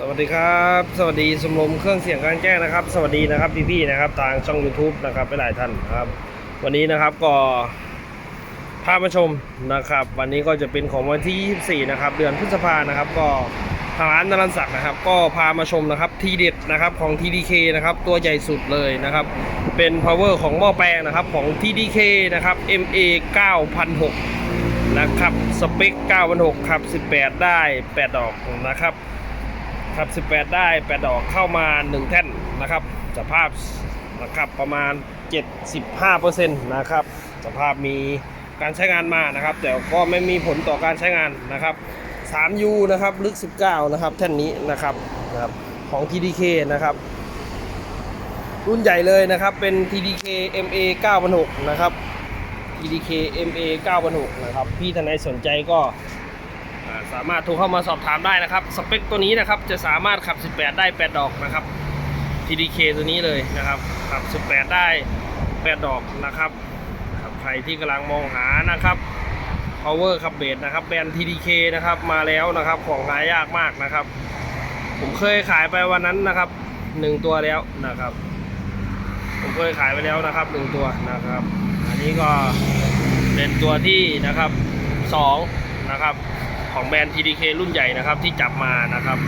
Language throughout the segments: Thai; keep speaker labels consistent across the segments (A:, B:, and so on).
A: สวัสดีครับ สวัสดีสมรมเครื่องเสียงการแจ้งนะครับ สวัสดีนะครับพี่ๆนะครับทางช่อง YouTube นะครับไปหลายท่านนะครับ วันนี้นะครับก็พามาชมนะครับ วันนี้ก็จะเป็นของวันที่ 24 นะครับ เดือนพฤษภานะครับ ก็ทางร้านนรันศักดิ์นะครับ ก็พามาชมนะครับทีเด็ดนะครับของ TDK นะครับตัวใหญ่สุดเลยนะครับ เป็น power ของหม้อแปลงนะครับของ TDK นะครับ MA 9006นะครับสเปค9,600ครับ 18 ได้ 8 ดอกนะครับ ครับ 18 ได้ 8 ดอกเข้ามา 1 แท่นนะครับ สภาพนะครับประมาณ 75%นะครับ สภาพมีการใช้งานมานะครับ แต่ก็ไม่มีผลต่อการใช้งานนะครับ 3U นะครับลึก 19 นะครับ แท่นนี้นะครับนะครับของ TDK นะครับ รุ่นใหญ่เลยนะครับเป็น TDK MA 9 6นะครับ EDK MA 9 6นะครับ พี่ท่านใดสนใจก็ สามารถโทรเข้ามาสอบถามได้นะครับ สเปคตัวนี้นะครับจะสามารถขับ 18 ได้ 8 ดอกนะครับ TDK ตัวนี้เลยนะครับขับ 18 ได้ 8 ดอกนะครับใครที่กำลังมองหานะครับ power ขับเบสนะครับแบรนด์ TDK นะครับมาแล้วนะครับของหายากมากนะครับ ผมเคยขายไปวันนั้นนะครับหนึ่งตัวแล้วนะครับ ผมเคยขายไปแล้วนะครับหนึ่งตัวนะครับ อันนี้ก็เป็นตัวที่นะครับสองนะครับ ของแบรนด์ TDK รุ่นใหญ่นะครับที่จับมานะครับ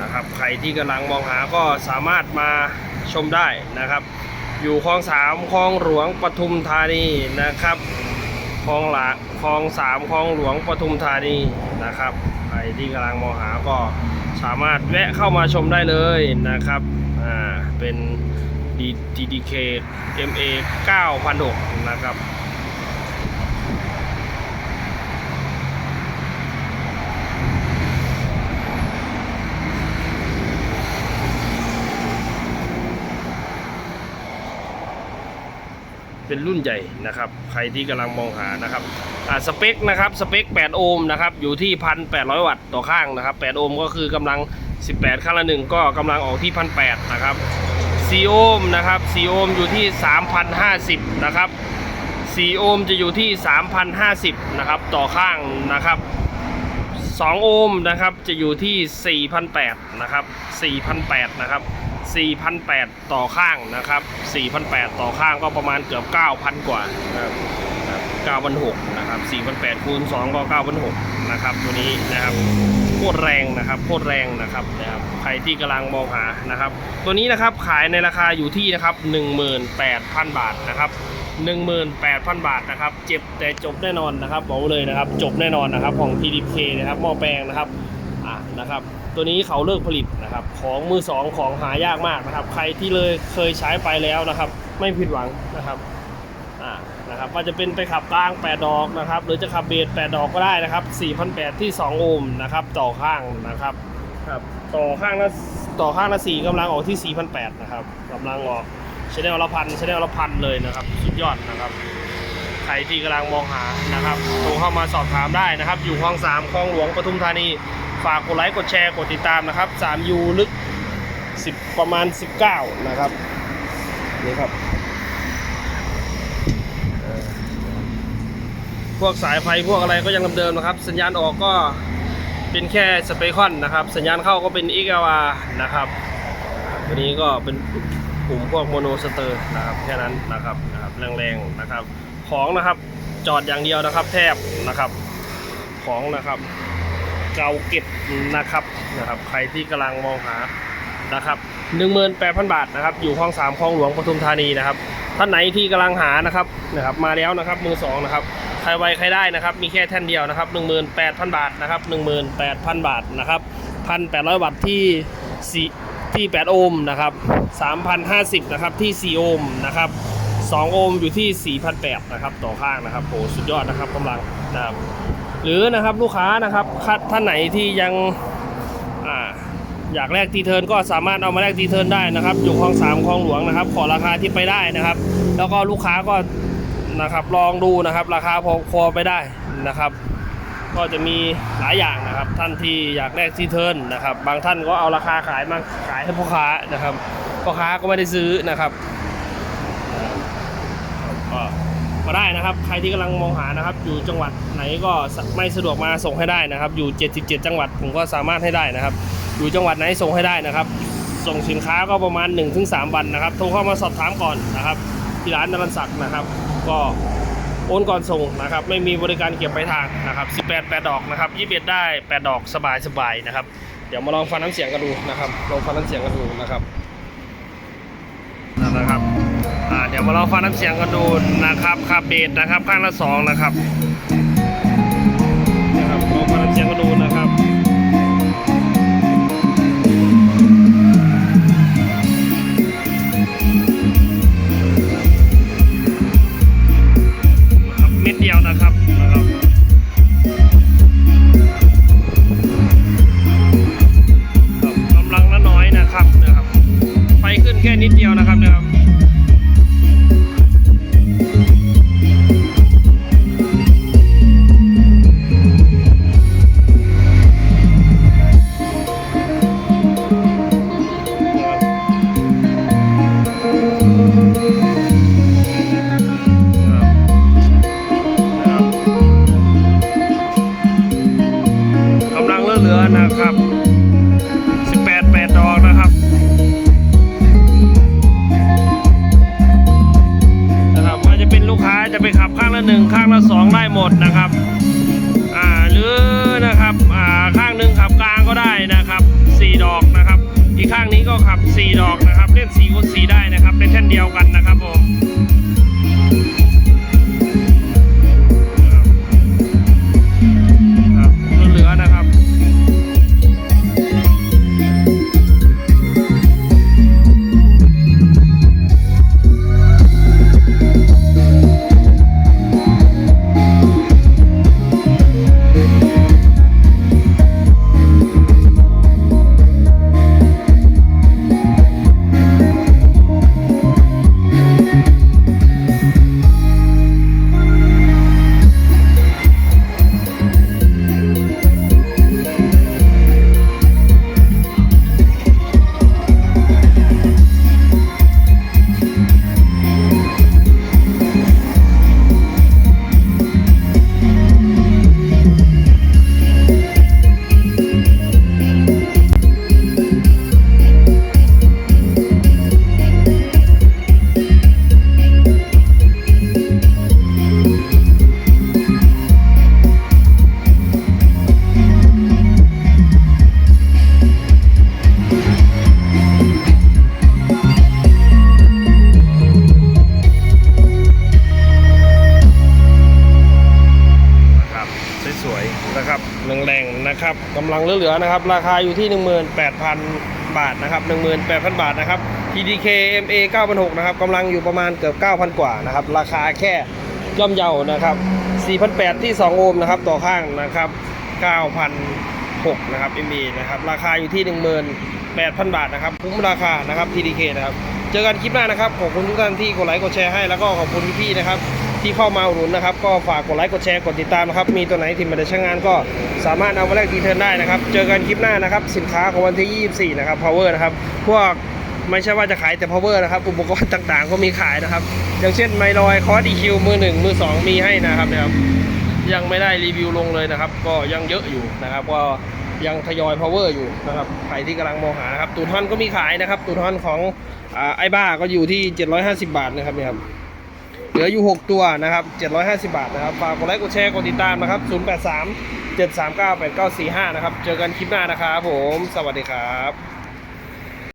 A: นะครับใครที่กำลังมองหาก็สามารถมาชมได้นะครับ อยู่คลองสามคลองหลวงปทุมธานีนะครับคลองหละคลองสามคลองหลวงปทุมธานีนะครับใครที่กำลังมองหาก็สามารถแวะเข้ามาชมได้เลยนะครับอ่าเป็น DDK MA 9006นะครับ เป็นรุ่นใหญ่นะครับ ใครที่กำลังมองหานะครับอ่าสเปคนะครับสเปค 8 โอห์มนะครับอยู่ที่ 1,800 วัตต์ต่อข้างนะครับ 8 โอห์มก็คือกำลัง 18ข้างละหนึ่งก็กำลังออกที่ 1,800 นะครับ4โอห์มนะครับ4โอห์มอยู่ที่ 3,050 นะครับ4โอห์มจะอยู่ที่ 3,050 นะครับต่อข้างนะครับ2โอห์มนะครับจะอยู่ที่ 4,800 นะครับ 4,800 นะครับ 4,800 ต่อข้างนะครับ 4,800 ต่อข้างก็ประมาณเกือบ 9,000 กว่านะครับ9,600นะครับ4,800คูณ2ก็9,600นะครับตัวนี้นะครับโคตรแรงนะครับโคตรแรงนะครับนะครับใครที่กำลังมองหานะครับ ตัวนี้นะครับขายในราคาอยู่ที่นะครับ18,000 บาทนะครับ18,000 บาทนะครับ เจ็บแต่จบแน่นอนนะครับบอกเลยนะครับ จบแน่นอนนะครับของ TDK นะครับหม้อแปลงนะครับอ่านะครับ ตัวนี้เขาเลิกผลิตนะครับ ของมือสองของหายากมากนะครับ ใครที่เลยเคยใช้ไปแล้วนะครับ ไม่ผิดหวังนะครับอ่านะครับว่าจะเป็นไปขับกลาง 8 ดอกนะครับ หรือจะขับเบส8ดอกก็ได้นะครับ4,800ที่ 2 โอห์มนะครับ ต่อข้างนะครับครับต่อข้างละต่อข้างละ4กำลังออกที่4,800นะครับกำลังออกชแนลละพันชแนลละพันเลยนะครับ สุดยอดนะครับใครที่กำลังมองหานะครับโทรเข้ามาสอบถามได้นะครับ อยู่คลองสามคลองหลวงปทุมธานี ฝากกดไลค์กดแชร์กดติดตามนะครับ 3U ลึก 10 ประมาณ 19 นะครับ นี่ครับ พวกสายไฟพวกอะไรก็ยังเดิมๆนะครับ สัญญาณออกก็เป็นแค่สเปคอนนะครับ สัญญาณเข้าก็เป็น XLR นะครับวันนี้ก็เป็นกลุ่มพวกโมโนสเตอร์นะครับแค่นั้นนะครับนะครับแรงๆนะครับ ของนะครับจอดอย่างเดียวนะครับ แทบนะครับ ของนะครับ เก่าเก็บนะครับนะครับ ใครที่กำลังมองหานะครับ18,000บาทนะครับ อยู่ห้องสามคลองหลวงปทุมธานีนะครับ ท่านไหนที่กำลังหานะครับนะครับ มาแล้วนะครับมือสองนะครับใครไวใครได้นะครับ มีแค่แท่นเดียวนะครับ18,000บาทนะครับ18,000บาทนะครับ1,800วัตต์ที่สี่ที่8โอห์มนะครับ3,050นะครับที่4โอห์มนะครับ2โอห์มอยู่ที่4,800นะครับต่อข้างนะครับโหสุดยอดนะครับกำลังนะครับ หรือนะครับลูกค้านะครับท่านไหนที่ยังออยากแลกทีเทิร์นก็สามารถเอามาแลกทีเทิร์นได้นะครับ อยู่คลองสามคลองหลวงนะครับ ขอราคาที่ไปได้นะครับ แล้วก็ลูกค้าก็นะครับลองดูนะครับ ราคาพอพอไปได้นะครับ ก็จะมีหลายอย่างนะครับ ท่านที่อยากแลกทีเทิร์นนะครับ บางท่านก็เอาราคาขายมาขายให้พ่อค้านะครับพ่อค้าก็ไม่ได้ซื้อนะครับก็ มาได้นะครับ ใครที่กำลังมองหานะครับ อยู่จังหวัดไหนก็ไม่สะดวกมาส่งให้ได้นะครับ อยู่ 77 จังหวัดผมก็สามารถให้ได้นะครับ อยู่จังหวัดไหนส่งให้ได้นะครับ ส่งสินค้าก็ประมาณ 1-3 วันนะครับ โทรเข้ามาสอบถามก่อนนะครับที่ร้านนรันศักดิ์นะครับ ก็โอนก่อนส่งนะครับ ไม่มีบริการเก็บปลายทางนะครับ 18 8 ดอกนะครับ21ได้ 8 ดอกสบายสบายๆนะครับ เดี๋ยวมาลองฟังน้ำเสียงกันดูนะครับ ลองฟังน้ำเสียงกันดูนะครับ ดี๋ยวมาลองฟังน้ำเสียงกันดูนะครับคาเบดนะครับข้างละสองนะครับนะครับลองฟังน้ำเสียงกันดูนะครับนะครับเม็ดเดียวนะครับ เหลือนะครับ 18 8 ดอกนะครับ นะครับว่าจะเป็นลูกค้าจะไปขับข้างละหนึ่งข้างละสองได้หมดนะครับ อ่าหรือนะครับ อ่าข้างหนึ่งขับกลางก็ได้นะครับสี่ดอกนะครับ อีกข้างนี้ก็ขับสี่ดอกนะครับ เล่นสีคูณสีได้นะครับเป็นแท่นเดียวกัน ๆนะครับแรงๆนะครับกำลังเหลือๆนะครับ ราคาอยู่ที่ 18,000 บาทนะครับ 18,000 บาทนะครับ TDK MA 9,600นะครับกำลังอยู่ประมาณเกือบ 9,000 กว่านะครับ ราคาแค่ย่อมเยานะครับ4,800 ที่ 2 โอห์มนะครับ ต่อข้างนะครับ 9,600 นะครับ MA นะครับ ราคาอยู่ที่ 18,000 บาทนะครับ คุ้มราคานะครับ TDK นะครับ เจอกันคลิปหน้านะครับ ขอบคุณทุกท่านที่กดไลค์ กดแชร์ให้ แล้วก็ขอบคุณพี่ๆนะครับ ที่เข้ามาอุดหนุนนะครับ ก็ฝากกดไลค์กดแชร์กดติดตามนะครับ มีตัวไหนที่ไมาได้ใช้งานก็สามารถเอามาแลกดีเทิร์นได้นะครับ เจอกันคลิปหน้านะครับ สินค้าของวันที่ 24 นะครับ power นะครับ พวกไม่ใช่ว่าจะขายแต่ power นะครับ อุปกรณ์ต่างๆ ก็มีขายนะครับ อย่างเช่นไมลอยคอร์ดีคิวมือหนึ่งมือสองมีให้นะครับนะครับ ยังไม่ได้รีวิวลงเลยนะครับ ก็ยังเยอะอยู่นะครับ ก็ยังทยอย power อยู่นะครับ ใครที่กำลังมองหานะครับ ตูนฮอนก็มีขายนะครับ ตูนฮอนของไอ้บ้าก็อยู่ที่ 750 บาทนะครับนี่ครับ เหลืออยู่ 6 ตัวนะครับ 750 บาทนะครับ ฝากกดไลค์ กดแชร์ กดติดตามนะครับ 083 739 8945 นะครับ เจอกันคลิปหน้านะครับผม สวัสดีครับ